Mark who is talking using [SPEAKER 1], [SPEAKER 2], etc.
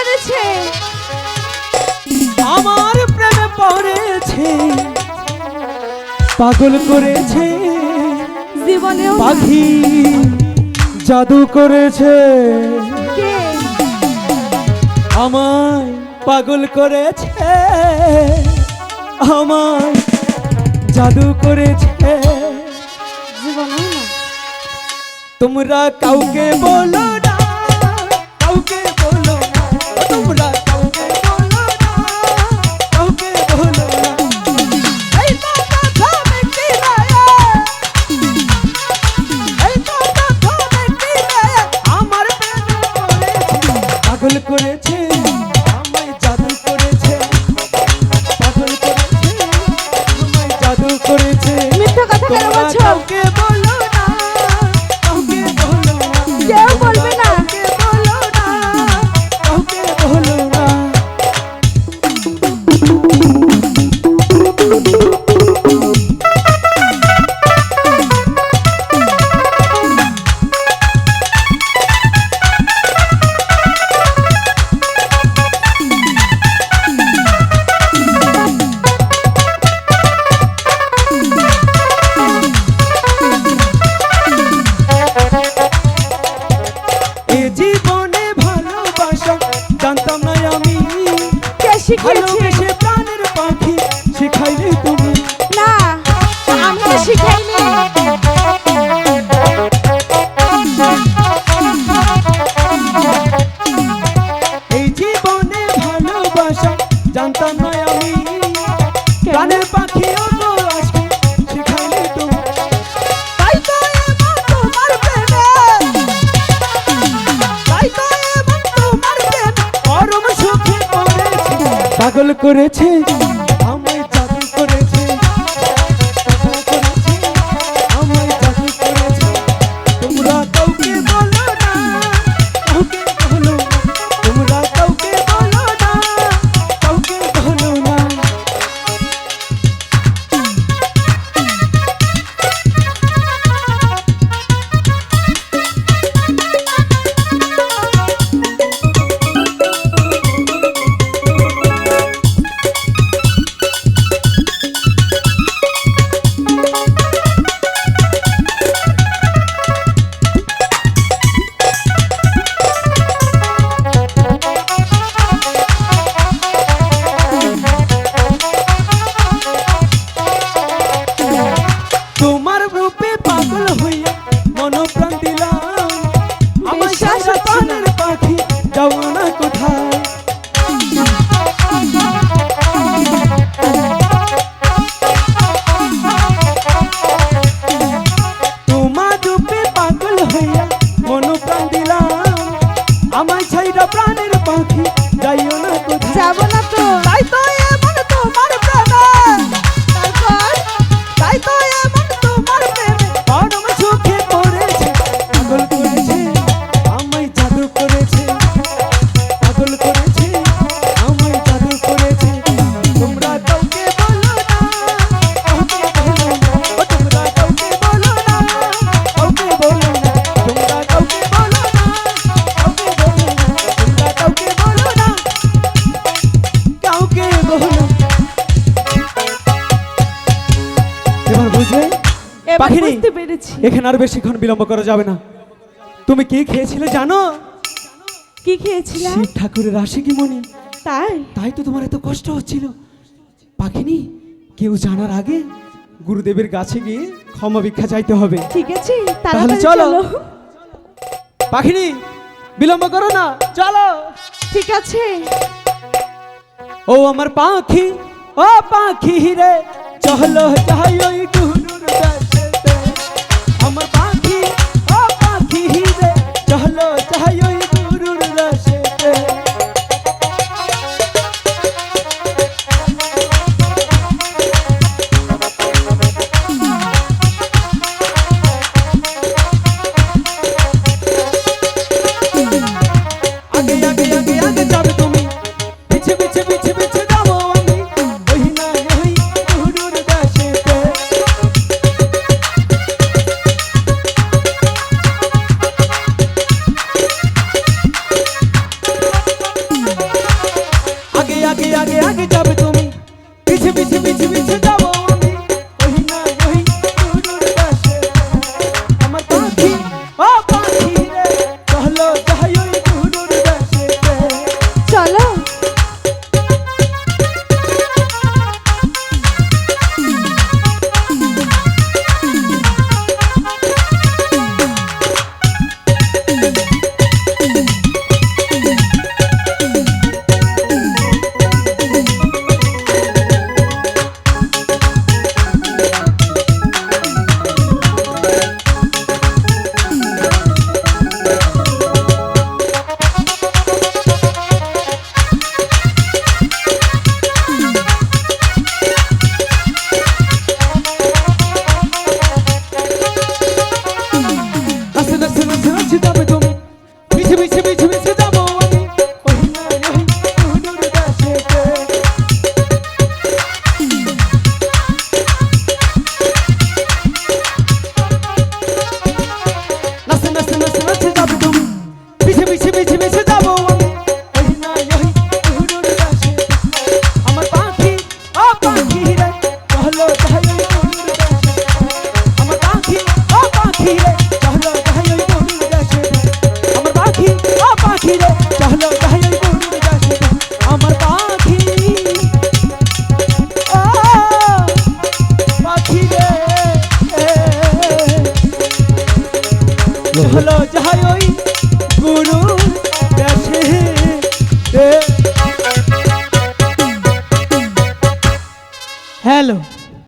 [SPEAKER 1] পড়েছে আমার প্রেমে পড়েছে পাগল করেছে জীবনে পাখি জাদু করেছে। আমার পাগল করেছে আমার জাদু করেছে। তোমরা কাউকে বলো hello করেছে
[SPEAKER 2] করেছে
[SPEAKER 1] পাখিনি এখানে আর বেশিক্ষণ বিলম্ব করা যাবে না। তুমি কি খেয়েছিলে জানো?
[SPEAKER 2] কি
[SPEAKER 1] শিব ঠাকুরের মনে
[SPEAKER 2] তাই?
[SPEAKER 1] তাই তো তোমার এত কষ্ট হচ্ছিল। পাখিনি কেউ জানার আগে গুরুদেবের কাছে গিয়ে ক্ষমা ভিক্ষা চাইতে হবে।
[SPEAKER 2] ঠিক আছে
[SPEAKER 1] তাহলে চলো। পাখিনি বিলম্ব করো না চলো।
[SPEAKER 2] ঠিক আছে।
[SPEAKER 1] ও আমার পাখি ও পাখি রে চলো যাই ওই Vamos হলো যাই ওই